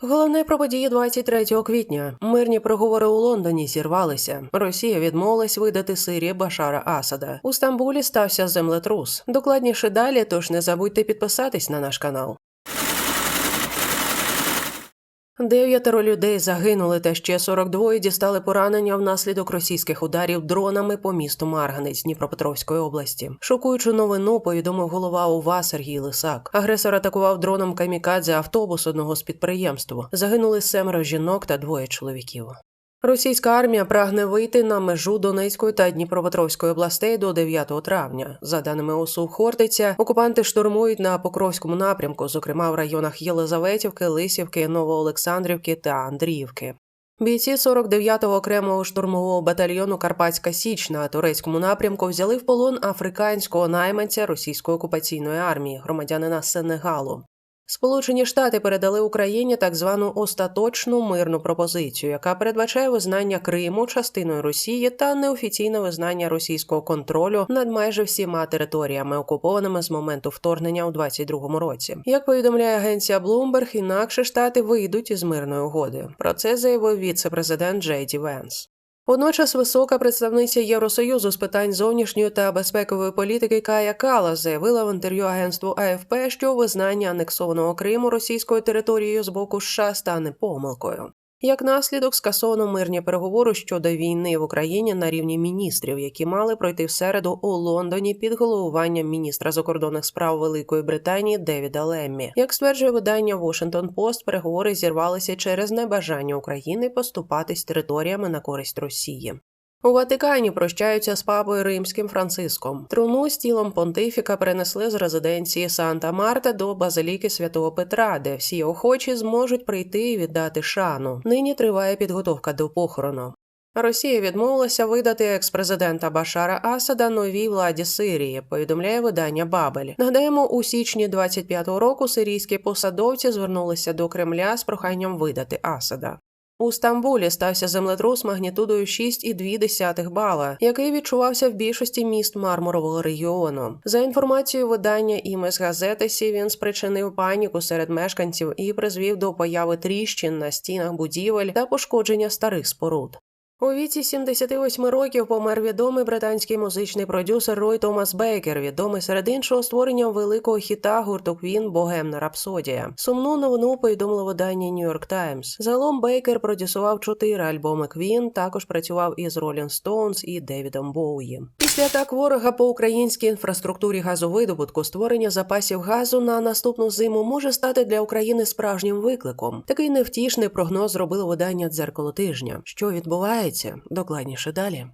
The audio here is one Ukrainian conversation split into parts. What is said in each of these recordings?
Головне про події 23 квітня. Мирні переговори у Лондоні зірвалися. Росія відмовилась видати Сирії Башара Асада. У Стамбулі стався землетрус. Докладніше далі, тож не забудьте підписатись на наш канал. Дев'ятеро людей загинули, та ще 42 дістали поранення внаслідок російських ударів дронами по місту Марганець Дніпропетровської області. Шокуючу новину повідомив голова УВА Сергій Лисак. Агресор атакував дроном камікадзе автобус одного з підприємств. Загинули семеро жінок та двоє чоловіків. Російська армія прагне вийти на межу Донецької та Дніпропетровської областей до 9 травня. За даними ОСУ Хортиця, окупанти штурмують на Покровському напрямку, зокрема в районах Єлизаветівки, Лисівки, Новоолександрівки та Андріївки. Бійці 49-го окремого штурмового батальйону Карпатська Січ на турецькому напрямку взяли в полон африканського найманця російської окупаційної армії, громадянина Сенегалу. Сполучені Штати передали Україні так звану остаточну мирну пропозицію, яка передбачає визнання Криму частиною Росії та неофіційне визнання російського контролю над майже всіма територіями, окупованими з моменту вторгнення у 22-му році. Як повідомляє агенція Bloomberg, інакше штати вийдуть із мирної угоди. Про це заявив віце-президент Джей Ді Венс. Водночас висока представниця Євросоюзу з питань зовнішньої та безпекової політики Кая Кала заявила в інтерв'ю агентству АФП, що визнання анексованого Криму російською територією з боку США стане помилкою. Як наслідок скасовано мирні переговори щодо війни в Україні на рівні міністрів, які мали пройти в середу у Лондоні під головуванням міністра закордонних справ Великої Британії Девіда Леммі. Як стверджує видання Washington Post, переговори зірвалися через небажання України поступатись територіями на користь Росії. У Ватикані прощаються з папою римським Франциском. Труну з тілом понтифіка перенесли з резиденції Санта Марта до базиліки святого Петра, де всі охочі зможуть прийти і віддати шану. Нині триває підготовка до похорону. Росія відмовилася видати екс-президента Башара Асада новій владі Сирії. Повідомляє видання Бабель. Нагадаємо, у січні 25-го року сирійські посадовці звернулися до Кремля з проханням видати Асада. У Стамбулі стався землетрус магнітудою 6,2 бала, який відчувався в більшості міст мармурового регіону. За інформацією видання імес газетесі, він спричинив паніку серед мешканців і призвів до появи тріщин на стінах будівель та пошкодження старих споруд. У віці 78 років помер відомий британський музичний продюсер Рой Томас Бейкер, відомий серед іншого створенням великого хіта гурту Квін Богемна Рапсодія. Сумну новину повідомило видання York Times. Загалом Бейкер продюсував чотири альбоми Квін, також працював із Rolling Stones і Девідом Боуї. Після атак ворога по українській інфраструктурі газовидобутку створення запасів газу на наступну зиму може стати для України справжнім викликом. Такий невтішний прогноз зробило видання дзеркало тижня. Що відбувається? Докладніше далі.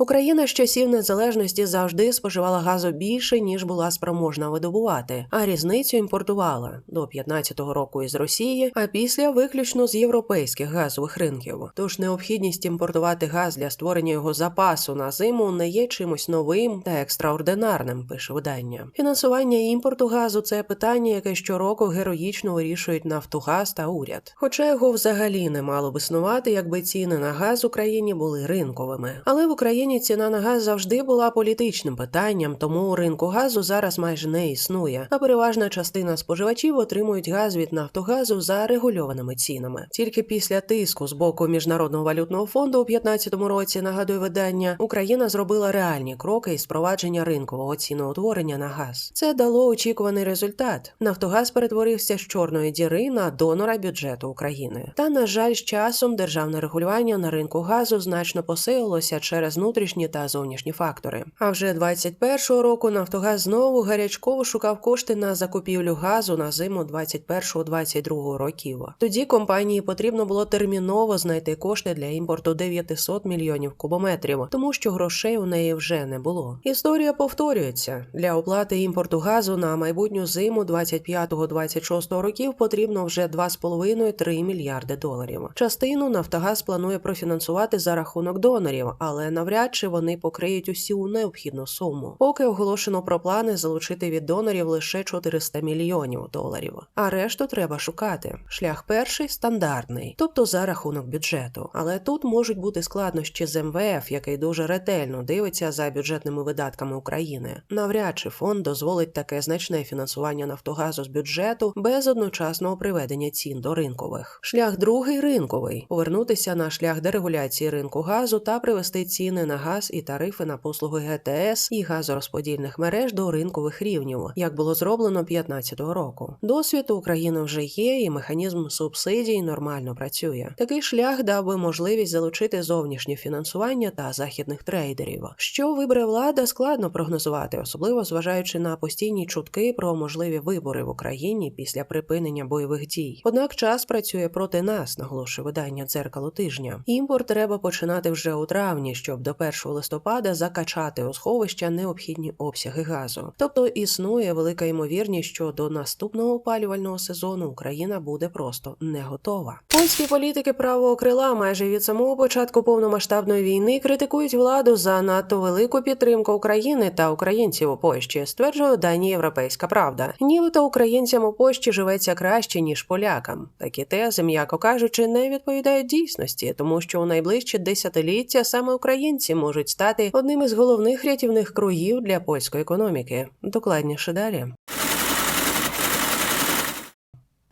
Україна з часів незалежності завжди споживала газу більше ніж була спроможна видобувати, а різницю імпортувала до 15-го року із Росії, а після виключно з європейських газових ринків. Тож необхідність імпортувати газ для створення його запасу на зиму не є чимось новим та екстраординарним. Пише видання. Фінансування імпорту газу це питання, яке щороку героїчно вирішують Нафтогаз та уряд. Хоча його взагалі не мало б існувати, якби ціни на газ в Україні були ринковими. Але в Україні ціна на газ завжди була політичним питанням, тому ринку газу зараз майже не існує. А переважна частина споживачів отримують газ від Нафтогазу за регульованими цінами. Тільки після тиску з боку міжнародного валютного фонду у 2015 році нагадує видання, Україна зробила реальні кроки із впровадження ринкового ціноутворення на газ. Це дало очікуваний результат. Нафтогаз перетворився з чорної діри на донора бюджету України. Та на жаль, з часом державне регулювання на ринку газу значно посилилося через внутрішні та зовнішні фактори. А вже 21-го року Нафтогаз знову гарячково шукав кошти на закупівлю газу на зиму 21-22 років. Тоді компанії потрібно було терміново знайти кошти для імпорту 900 мільйонів кубометрів, тому що грошей у неї вже не було. Історія повторюється для оплати імпорту газу на майбутню зиму 25-26 років потрібно вже 2,5-3 мільярди доларів. Частину Нафтогаз планує профінансувати за рахунок донорів, але навряд чи вони покриють усю необхідну суму. Поки оголошено про плани залучити від донорів лише 400 мільйонів доларів. А решту треба шукати. Шлях перший стандартний, тобто за рахунок бюджету. Але тут можуть бути складнощі з МВФ, який дуже ретельно дивиться за бюджетними видатками України. Навряд чи фонд дозволить таке значне фінансування Нафтогазу з бюджету без одночасного приведення цін до ринкових. Шлях другий ринковий повернутися на шлях дерегуляції ринку газу та привести ціни на газ і тарифи на послуги ГТС і газорозподільних мереж до ринкових рівнів, як було зроблено 2015 року. Досвід України вже є, і механізм субсидій нормально працює. Такий шлях дав би можливість залучити зовнішнє фінансування та західних трейдерів. Що вибере влада, складно прогнозувати, особливо зважаючи на постійні чутки про можливі вибори в Україні після припинення бойових дій. Однак час працює проти нас, наголошує видання дзеркало тижня. Імпорт треба починати вже у травні, щоб до 1 листопада закачати у сховища необхідні обсяги газу. Тобто існує велика ймовірність, що до наступного опалювального сезону Україна буде просто не готова. Польські політики правого крила майже від самого початку повномасштабної війни критикують владу за надто велику підтримку України та українців у Польщі, стверджує дані Європейська Правда. Нібито українцям у Польщі живеться краще ніж полякам. Такі тези, м'яко кажучи, не відповідають дійсності, тому що у найближчі десятиліття саме українці можуть стати одним із головних рятівних кругів для польської економіки. Докладніше далі.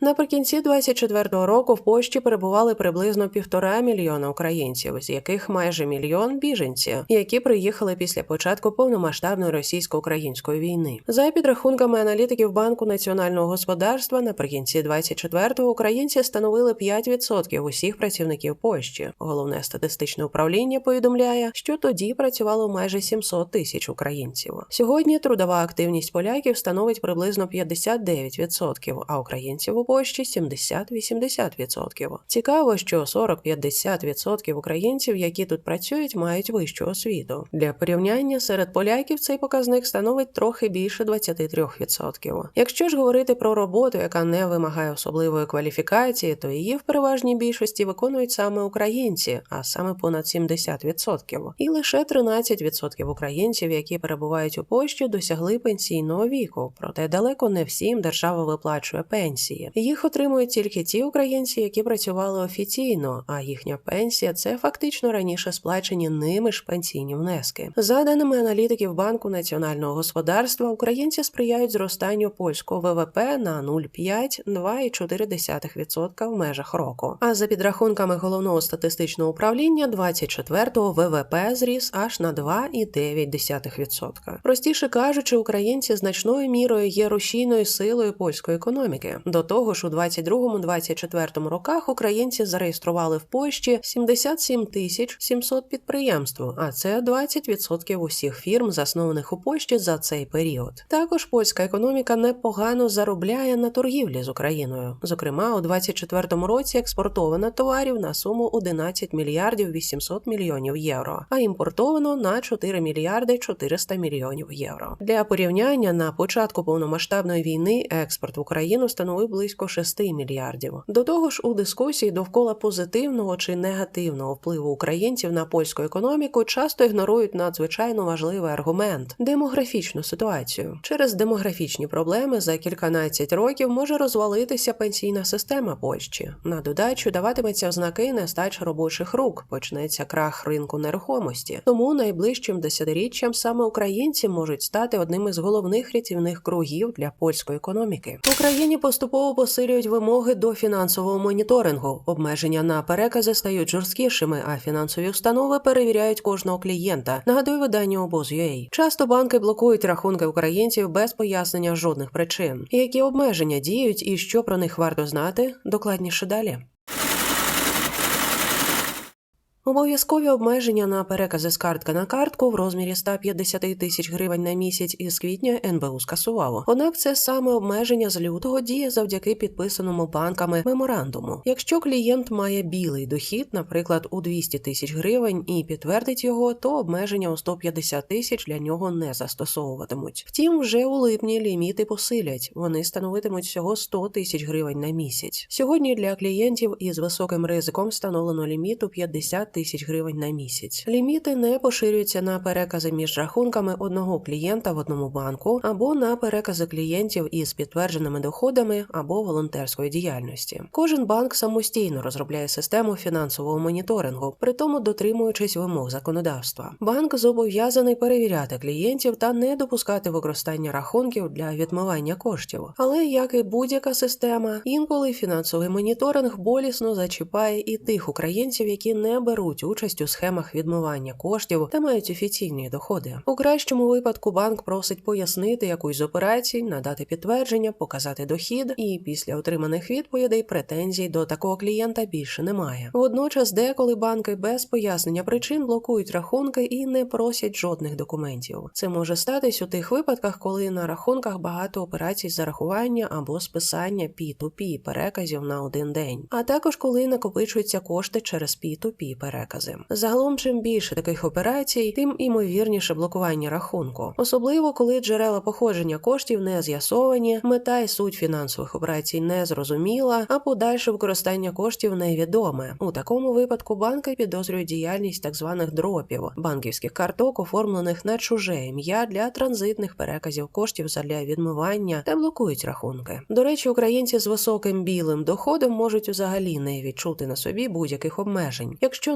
Наприкінці 24-го року в Польщі перебували приблизно півтора мільйона українців, з яких майже мільйон біженців, які приїхали після початку повномасштабної російсько-української війни. За підрахунками аналітиків банку національного господарства, наприкінці 24-го українці становили 5% усіх працівників Польщі. Головне статистичне управління повідомляє, що тоді працювало майже 700 тисяч українців. Сьогодні трудова активність поляків становить приблизно 59%, а українців у Польщі 70-80%. Цікаво, що 40-50% українців, які тут працюють, мають вищу освіту. Для порівняння серед поляків цей показник становить трохи більше 23%. Якщо ж говорити про роботу, яка не вимагає особливої кваліфікації, то її в переважній більшості виконують саме українці, а саме понад 70%. І лише 13% українців, які перебувають у Польщі, досягли пенсійного віку. Проте далеко не всім держава виплачує пенсії. Їх отримують тільки ті українці, які працювали офіційно, а їхня пенсія це фактично раніше сплачені ними ж пенсійні внески. За даними аналітиків банку національного господарства, українці сприяють зростанню польського ВВП на 0,5-2,4% в межах року. А за підрахунками головного статистичного управління, 24-го ВВП зріс аж на 2,9%. Простіше кажучи, українці значною мірою є рушійною силою польської економіки. До того ж, у 22-24 роках українці зареєстрували в Польщі 77 тисяч 700 підприємств, а це 20% усіх фірм, заснованих у Польщі за цей період. Також польська економіка непогано заробляє на торгівлі з Україною. Зокрема, у 24 році експортовано товарів на суму 11 мільярдів 800 мільйонів євро, а імпортовано на 4 мільярди 400 мільйонів євро. Для порівняння на початку повномасштабної війни експорт в Україну становив близько 6 мільярдів. До того ж, у дискусії довкола позитивного чи негативного впливу українців на польську економіку часто ігнорують надзвичайно важливий аргумент демографічну ситуацію. Через демографічні проблеми за кільканадцять років може розвалитися пенсійна система Польщі. На додачу даватиметься ознаки нестачі робочих рук, почнеться крах ринку нерухомості. Тому найближчим десятиріччям саме українці можуть стати одним із головних рятівних кругів для польської економіки. В Україні поступово посилюють вимоги до фінансового моніторингу. Обмеження на перекази стають жорсткішими, а фінансові установи перевіряють кожного клієнта. Нагадує видання обоз.ua. Часто банки блокують рахунки українців без пояснення жодних причин. Які обмеження діють і що про них варто знати? Докладніше далі. Обов'язкові обмеження на перекази з картки на картку в розмірі 150 тисяч гривень на місяць із квітня НБУ скасувало. Однак це саме обмеження з лютого діє завдяки підписаному банками меморандуму. Якщо клієнт має білий дохід, наприклад, у 200 тисяч гривень, і підтвердить його, то обмеження у 150 тисяч для нього не застосовуватимуть. Втім, вже у липні ліміти посилять. Вони становитимуть всього 100 тисяч гривень на місяць. Сьогодні для клієнтів із високим ризиком встановлено ліміт у 50 тисяч тисяч гривень на місяць. Ліміти не поширюються на перекази між рахунками одного клієнта в одному банку або на перекази клієнтів із підтвердженими доходами або волонтерської діяльності. Кожен банк самостійно розробляє систему фінансового моніторингу, при тому дотримуючись вимог законодавства. Банк зобов'язаний перевіряти клієнтів та не допускати використання рахунків для відмивання коштів. Але як і будь-яка система, інколи фінансовий моніторинг болісно зачіпає і тих українців, які не беруть участь у схемах відмивання коштів та мають офіційні доходи. У кращому випадку банк просить пояснити якусь з операцій, надати підтвердження, показати дохід, і після отриманих відповідей претензій до такого клієнта більше немає. Водночас, деколи банки без пояснення причин блокують рахунки і не просять жодних документів. Це може статись у тих випадках, коли на рахунках багато операцій зарахування або списання P2P переказів на один день, а також коли накопичуються кошти через P2P перекази. Загалом, чим більше таких операцій, тим імовірніше блокування рахунку, особливо коли джерела походження коштів не з'ясовані, мета і суть фінансових операцій не зрозуміла, а подальше використання коштів невідоме. У такому випадку банки підозрюють діяльність так званих дропів банківських карток, оформлених на чуже ім'я для транзитних переказів коштів задля відмивання та блокують рахунки. До речі, українці з високим білим доходом можуть взагалі не відчути на собі будь-яких обмежень. Якщо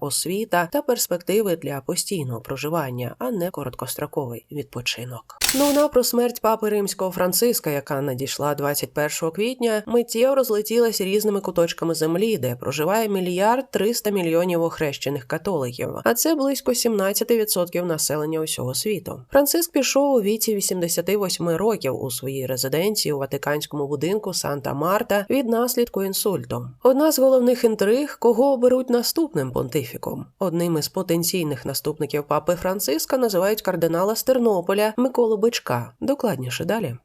освіта та перспективи для постійного проживання, а не короткостроковий відпочинок. Новина про смерть папи римського Франциска, яка надійшла 21 квітня, миттєво розлетілася різними куточками землі, де проживає мільярд 300 мільйонів охрещених католиків, а це близько 17% населення усього світу. Франциск пішов у віці 88 років у своїй резиденції у Ватиканському будинку Санта Марта від наслідку інсульту. Одна з головних інтриг, кого оберуть наступним понтифіком. Одним із потенційних наступників папи Франциска називають кардинала з Тернополя Миколу Бичка. Докладніше далі.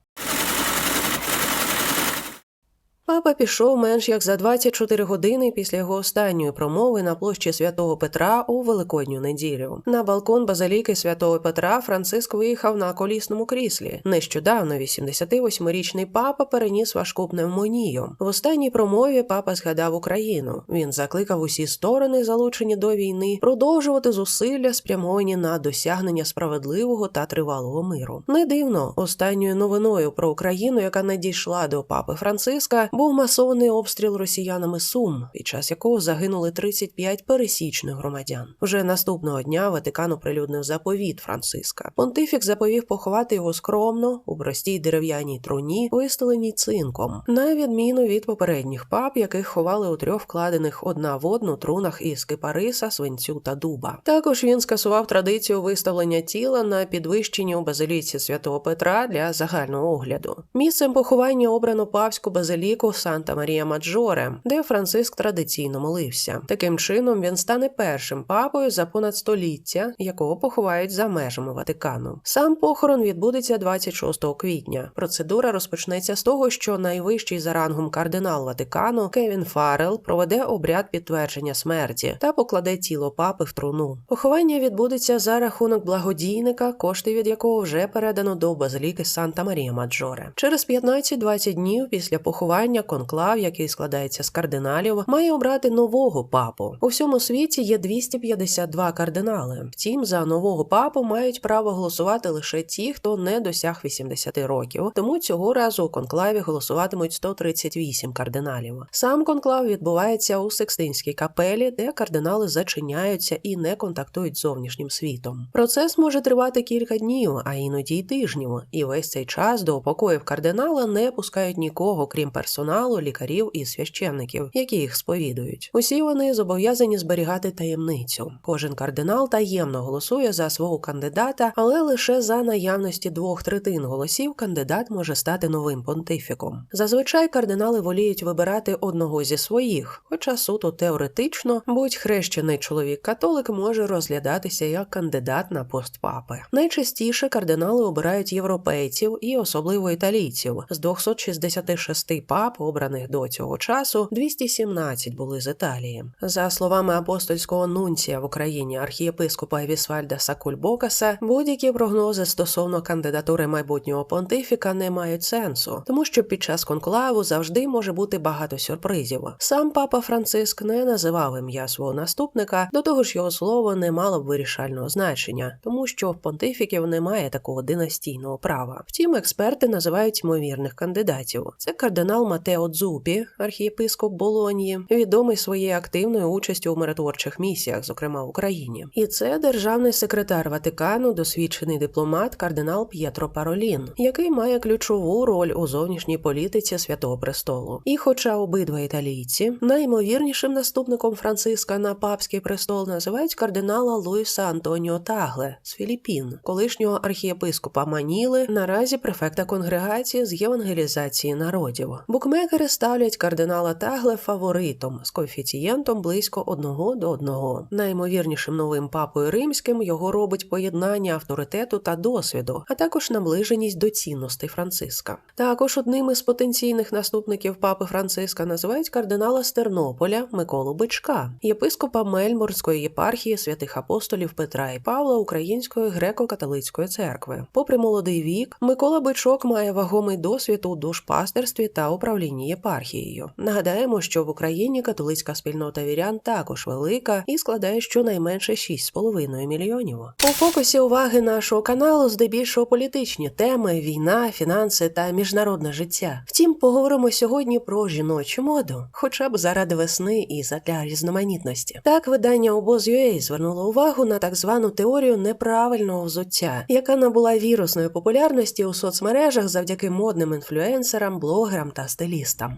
Папа пішов менш як за 24 години після його останньої промови на площі святого Петра у Великодню неділю. На балкон базиліки святого Петра Франциск виїхав на колісному кріслі. Нещодавно 88-річний папа переніс важку пневмонію. В останній промові папа згадав Україну. Він закликав усі сторони, залучені до війни, продовжувати зусилля, спрямовані на досягнення справедливого та тривалого миру. Не дивно, останньою новиною про Україну, яка надійшла до папи Франциска, був масований обстріл росіянами Сум, під час якого загинули 35 пересічних громадян. Вже наступного дня Ватикан оприлюднив заповіт Франциска. Понтифік заповів поховати його скромно у простій дерев'яній труні, вистеленій цинком, на відміну від попередніх пап, яких ховали у трьох вкладених одна в одну трунах із кипариса, свинцю та дуба. Також він скасував традицію виставлення тіла на підвищенні у базиліці святого Петра для загального огляду. Місцем поховання обрано павську базиліку Санта Марія Маджоре, де Франциск традиційно молився. Таким чином він стане першим папою за понад століття, якого поховають за межами Ватикану. Сам похорон відбудеться 26 квітня. Процедура розпочнеться з того, що найвищий за рангом кардинал Ватикану Кевін Фаррел проведе обряд підтвердження смерті та покладе тіло папи в труну. Поховання відбудеться за рахунок благодійника, кошти від якого вже передано до базиліки Санта Марія Маджоре. Через 15-20 днів після поховання конклав, який складається з кардиналів, має обрати нового папу. У всьому світі є 252 кардинали. Втім, за нового папу мають право голосувати лише ті, хто не досяг 80 років. Тому цього разу у конклаві голосуватимуть 138 кардиналів. Сам конклав відбувається у Секстинській капелі, де кардинали зачиняються і не контактують з зовнішнім світом. Процес може тривати кілька днів, а іноді й тижнів. І весь цей час до покоїв кардинала не пускають нікого, крім персоналу, лікарів і священників, які їх сповідують. Усі вони зобов'язані зберігати таємницю. Кожен кардинал таємно голосує за свого кандидата, але лише за наявності двох третин голосів кандидат може стати новим понтифіком. Зазвичай кардинали воліють вибирати одного зі своїх, хоча суто теоретично будь хрещений чоловік-католик може розглядатися як кандидат на пост папи. Найчастіше кардинали обирають європейців і особливо італійців. З 266 пап, обраних до цього часу, 217 були з Італії. За словами апостольського нунція в Україні архієпископа Вісвальда Сакульбокаса, будь-які прогнози стосовно кандидатури майбутнього понтифіка не мають сенсу, тому що під час конклаву завжди може бути багато сюрпризів. Сам папа Франциск не називав ім'я свого наступника, до того ж його слово не мало б вирішального значення, тому що в понтифіків немає такого династійного права. Втім, експерти називають ймовірних кандидатів. Це кардинал Матео Дзупі, архієпископ Болонії, відомий своєю активною участю у миротворчих місіях, зокрема в Україні. І це державний секретар Ватикану, досвідчений дипломат кардинал П'єтро Паролін, який має ключову роль у зовнішній політиці Святого Престолу. І, хоча обидва італійці, найімовірнішим наступником Франциска на папський престол називають кардинала Луїса Антоніо Тагле з Філіппін, колишнього архієпископа Маніли, наразі префекта конгрегації з євангелізації народів. Букмекери ставлять кардинала Тагле фаворитом з коефіцієнтом близько одного до одного. Наймовірнішим новим папою римським його робить поєднання авторитету та досвіду, а також наближеність до цінностей Франциска. Також одним із потенційних наступників папи Франциска називають кардинала з Тернополя Миколу Бичка, єпископа Мельморської єпархії святих апостолів Петра і Павла Української греко-католицької церкви. Попри молодий вік, Микола Бичок має вагомий досвід у душпастерстві та управлінні єпархією. Нагадаємо, що в Україні католицька спільнота вірян також велика і складає щонайменше 6,5 мільйонів. У фокусі уваги нашого каналу здебільшого політичні теми: війна, фінанси та міжнародне життя. Втім, поговоримо сьогодні про жіночу моду, хоча б заради весни і задля різноманітності. Так, видання обоз.ua звернуло увагу на так звану теорію неправильного взуття, яка набула вірусної популярності у соцмережах завдяки модним інфлюенсерам, блогерам та стилістам.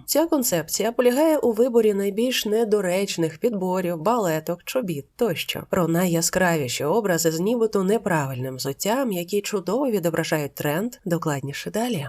Ця концепція полягає у виборі найбільш недоречних підборів, балеток, чобіт тощо. Про найяскравіші образи з нібито неправильним взуттям, які чудово відображають тренд, докладніше далі.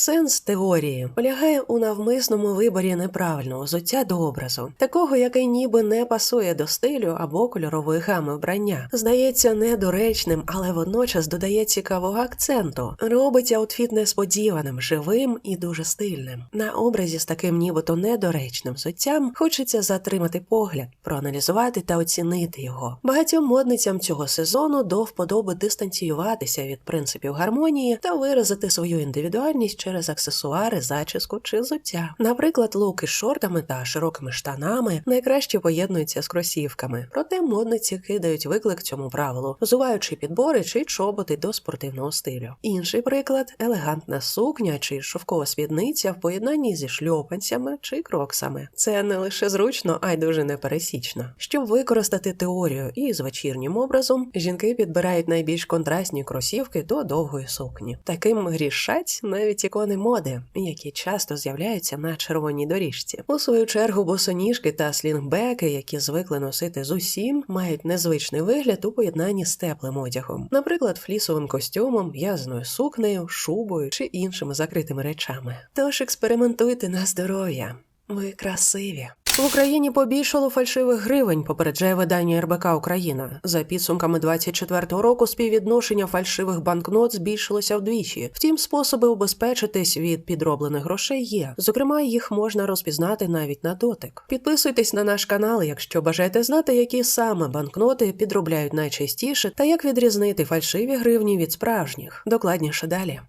Сенс теорії полягає у навмисному виборі неправильного взуття до образу, такого, який ніби не пасує до стилю або кольорової гами вбрання. Здається недоречним, але водночас додає цікавого акценту, робить аутфіт несподіваним, живим і дуже стильним. На образі з таким нібито недоречним взуттям хочеться затримати погляд, проаналізувати та оцінити його. Багатьом модницям цього сезону до вподоби дистанціюватися від принципів гармонії та виразити свою індивідуальність через аксесуари, зачіску чи взуття. Наприклад, луки з шортами та широкими штанами найкраще поєднуються з кросівками. Проте модниці кидають виклик цьому правилу, взуваючи підбори чи чоботи до спортивного стилю. Інший приклад елегантна сукня чи шовкова спідниця в поєднанні зі шльопанцями чи кроксами. Це не лише зручно, а й дуже непересічно. Щоб використати теорію і з вечірнім образом, жінки підбирають найбільш контрастні кросівки до довгої сукні. Таким грішать навіть ікони моди, які часто з'являються на червоній доріжці. У свою чергу босоніжки та слінгбеки, які звикли носити з усім, мають незвичний вигляд у поєднанні з теплим одягом, наприклад, флісовим костюмом, в'язною сукнею, шубою чи іншими закритими речами. Тож експериментуйте на здоров'я. Ви красиві. В Україні побільшало фальшивих гривень, попереджає видання РБК Україна. За підсумками 24-го року співвідношення фальшивих банкнот збільшилося вдвічі. Втім, способи убезпечитись від підроблених грошей є. Зокрема, їх можна розпізнати навіть на дотик. Підписуйтесь на наш канал, якщо бажаєте знати, які саме банкноти підробляють найчастіше, та як відрізнити фальшиві гривні від справжніх. Докладніше далі.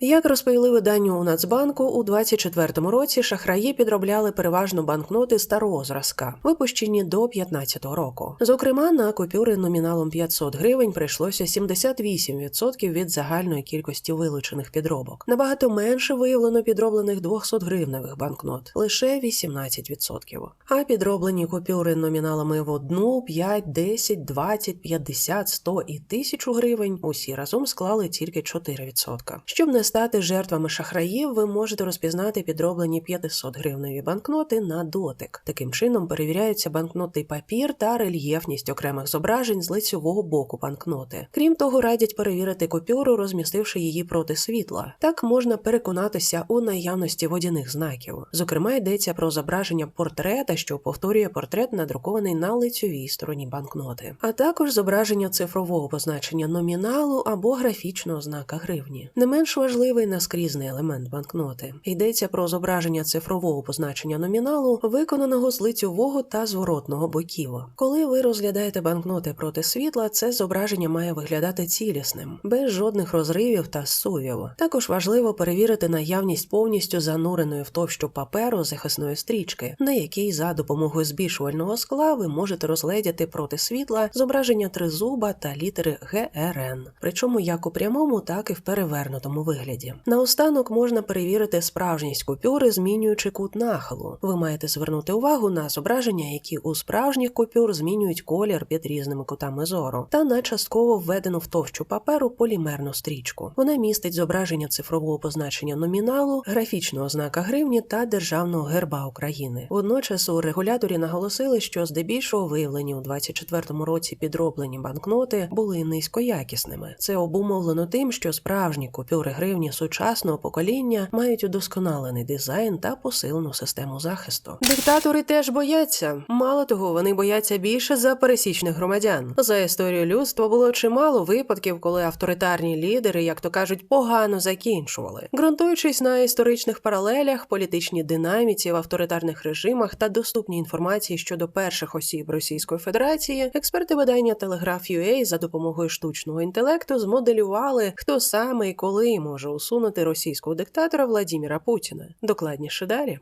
Як розповіли виданню у Нацбанку, у 24-му році шахраї підробляли переважно банкноти старого зразка, випущені до 15-го року. Зокрема, на купюри номіналом 500 гривень прийшлося 78% від загальної кількості вилучених підробок. Набагато менше виявлено підроблених 200 гривневих банкнот лише 18%. А підроблені купюри номіналами в 1, 5, 10, 20, 50, 100 і 1000 гривень усі разом склали тільки 4%. Щоб не стати жертвами шахраїв, ви можете розпізнати підроблені 500 гривневі банкноти на дотик. Таким чином перевіряються банкнотний папір та рельєфність окремих зображень з лицьового боку банкноти. Крім того, радять перевірити купюру, розмістивши її проти світла. Так можна переконатися у наявності водяних знаків. Зокрема, йдеться про зображення портрета, що повторює портрет, надрукований на лицьовій стороні банкноти, а також зображення цифрового позначення номіналу або графічного знака гривні. Не менш важливо важливий наскрізний елемент банкноти. Йдеться про зображення цифрового позначення номіналу, виконаного з лицьового та зворотного боків. Коли ви розглядаєте банкноти проти світла, це зображення має виглядати цілісним, без жодних розривів та сувів. Також важливо перевірити наявність повністю зануреної в товщу паперу захисної стрічки, на якій за допомогою збільшувального скла ви можете розгледіти проти світла зображення тризуба та літери ГРН, причому як у прямому, так і в перевернутому вигляді вигляді. Наостанок можна перевірити справжність купюри, змінюючи кут нахилу. Ви маєте звернути увагу на зображення, які у справжніх купюр змінюють колір під різними кутами зору, та на частково введену в товщу паперу полімерну стрічку. Вона містить зображення цифрового позначення номіналу, графічного знака гривні та державного герба України. Водночас у регуляторі наголосили, що здебільшого виявлені у 24-му році підроблені банкноти були низькоякісними. Це обумовлено тим, що справжні купюри гривні сучасного покоління мають удосконалений дизайн та посилену систему захисту. Диктатори теж бояться. Мало того, вони бояться більше за пересічних громадян. За історію людства було чимало випадків, коли авторитарні лідери, як то кажуть, погано закінчували, ґрунтуючись на історичних паралелях, політичній динаміці в авторитарних режимах та доступній інформації щодо перших осіб Російської Федерації, експерти видання Telegraph.ua за допомогою штучного інтелекту змоделювали, хто саме і коли може усунути російського диктатора Владіміра Путіна. Докладніше далі.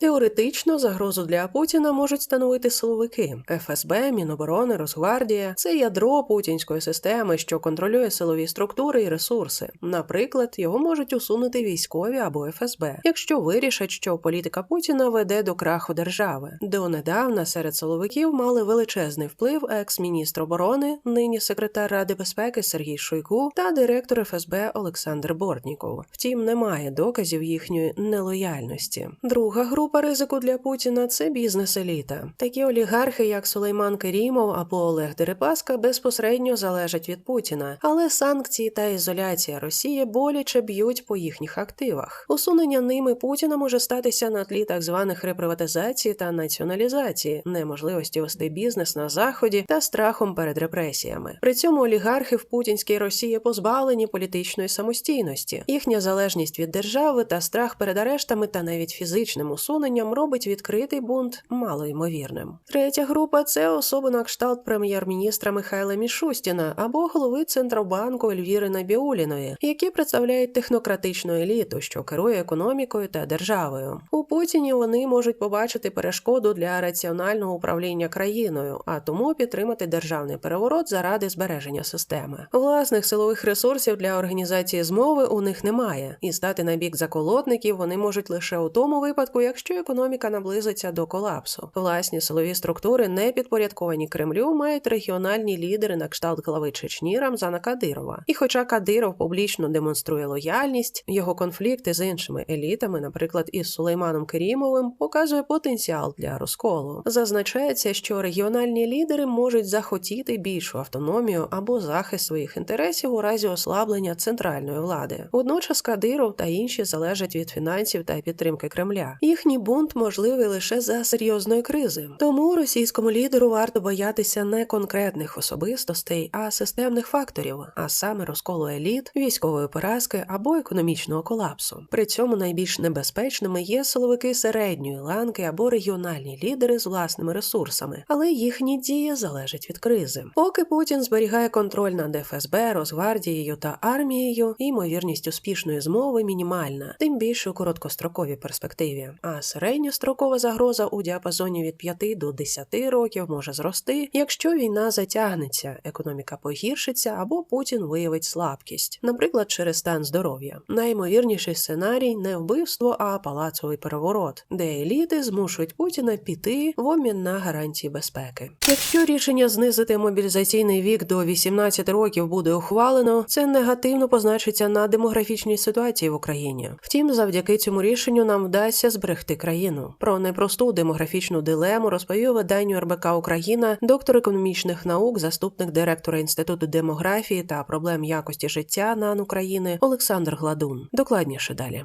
Теоретично загрозу для Путіна можуть становити силовики ФСБ, Міноборони, Росгвардія. Це ядро путінської системи, що контролює силові структури і ресурси. Наприклад, його можуть усунути військові або ФСБ, якщо вирішать, що політика Путіна веде до краху держави. Донедавна серед силовиків мали величезний вплив екс-міністр оборони, нині секретар Ради безпеки Сергій Шойгу та директор ФСБ Олександр Бортніков. Втім, немає доказів їхньої нелояльності. Друга група група ризику для Путіна це бізнес-еліта. Такі олігархи, як Сулейман Керімов або Олег Дерипаска, безпосередньо залежать від Путіна, але санкції та ізоляція Росії боляче б'ють по їхніх активах. Усунення ними Путіна може статися на тлі так званих реприватизації та націоналізації, неможливості вести бізнес на заході та страхом перед репресіями. При цьому олігархи в путінській Росії позбавлені політичної самостійності. Їхня залежність від держави та страх перед арештами та навіть фізичним усуненням робить відкритий бунт малоймовірним. Третя група це особи на кшталт прем'єр-міністра Михайла Мішустіна або голови Центробанку Ельвіри Набіуліної, які представляють технократичну еліту, що керує економікою та державою. У Путіні вони можуть побачити перешкоду для раціонального управління країною, а тому підтримати державний переворот заради збереження системи. Власних силових ресурсів для організації змови у них немає, і стати на бік заколотників вони можуть лише у тому випадку, якщо економіка наблизиться до колапсу. Власні силові структури, не підпорядковані Кремлю, мають регіональні лідери на кшталт глави Чечні Рамзана Кадирова. І хоча Кадиров публічно демонструє лояльність, його конфлікти з іншими елітами, наприклад, із Сулейманом Керімовим, показує потенціал для розколу. Зазначається, що регіональні лідери можуть захотіти більшу автономію або захист своїх інтересів у разі ослаблення центральної влади. Водночас Кадиров та інші залежать від фінансів та підтримки Кремля. Їхній бунт можливий лише за серйозної кризи. Тому російському лідеру варто боятися не конкретних особистостей, а системних факторів, а саме розколу еліт, військової поразки або економічного колапсу. При цьому найбільш небезпечними є силовики середньої ланки або регіональні лідери з власними ресурсами, але їхні дії залежать від кризи. Поки Путін зберігає контроль над ФСБ, Росгвардією та армією, ймовірність успішної змови мінімальна, тим більше у короткостроковій перспективі. А середньострокова загроза у діапазоні від 5 до 10 років може зрости, якщо війна затягнеться, економіка погіршиться або Путін виявить слабкість, наприклад, через стан здоров'я. Найімовірніший сценарій не вбивство, а палацовий переворот, де еліти змушують Путіна піти в обмін на гарантії безпеки. Якщо рішення знизити мобілізаційний вік до 18 років буде ухвалено, це негативно позначиться на демографічній ситуації в Україні. Втім, завдяки цьому рішенню нам вдасться зберегти країну. Про непросту демографічну дилему розповів виданню РБК Україна, доктор економічних наук, заступник директора інституту демографії та проблем якості життя НАН України Олександр Гладун. Докладніше далі.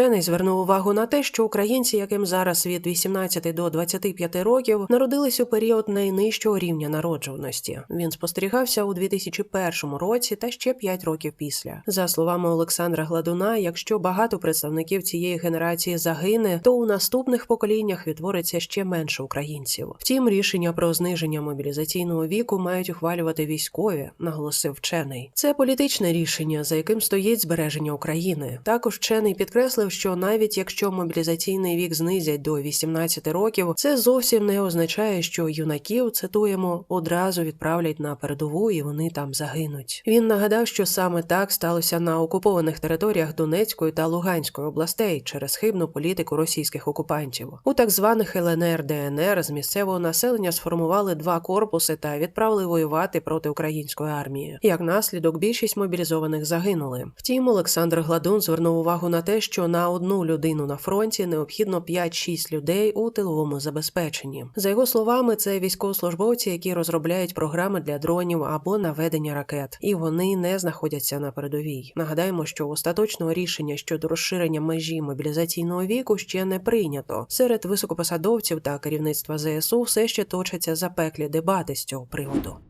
Вчений звернув увагу на те, що українці, яким зараз від 18 до 25 років, народились у період найнижчого рівня народжуваності. Він спостерігався у 2001 році та ще 5 років після. За словами Олександра Гладуна, якщо багато представників цієї генерації загине, то у наступних поколіннях відтвориться ще менше українців. Втім, рішення про зниження мобілізаційного віку мають ухвалювати військові, наголосив вчений. Це політичне рішення, за яким стоїть збереження України. Також вчений підкреслив, що навіть якщо мобілізаційний вік знизять до 18 років, це зовсім не означає, що юнаків цитуємо одразу відправлять на передову і вони там загинуть. Він нагадав, що саме так сталося на окупованих територіях Донецької та Луганської областей через хибну політику російських окупантів. У так званих ЛНР ДНР з місцевого населення сформували два корпуси та відправили воювати проти української армії. Як наслідок, більшість мобілізованих загинули. Втім, Олександр Гладун звернув увагу на те, що на одну людину на фронті необхідно 5-6 людей у тиловому забезпеченні. За його словами, це військовослужбовці, які розробляють програми для дронів або наведення ракет, і вони не знаходяться на передовій. Нагадаємо, що остаточного рішення щодо розширення межі мобілізаційного віку ще не прийнято. Серед високопосадовців та керівництва ЗСУ все ще точаться запеклі дебати з цього приводу.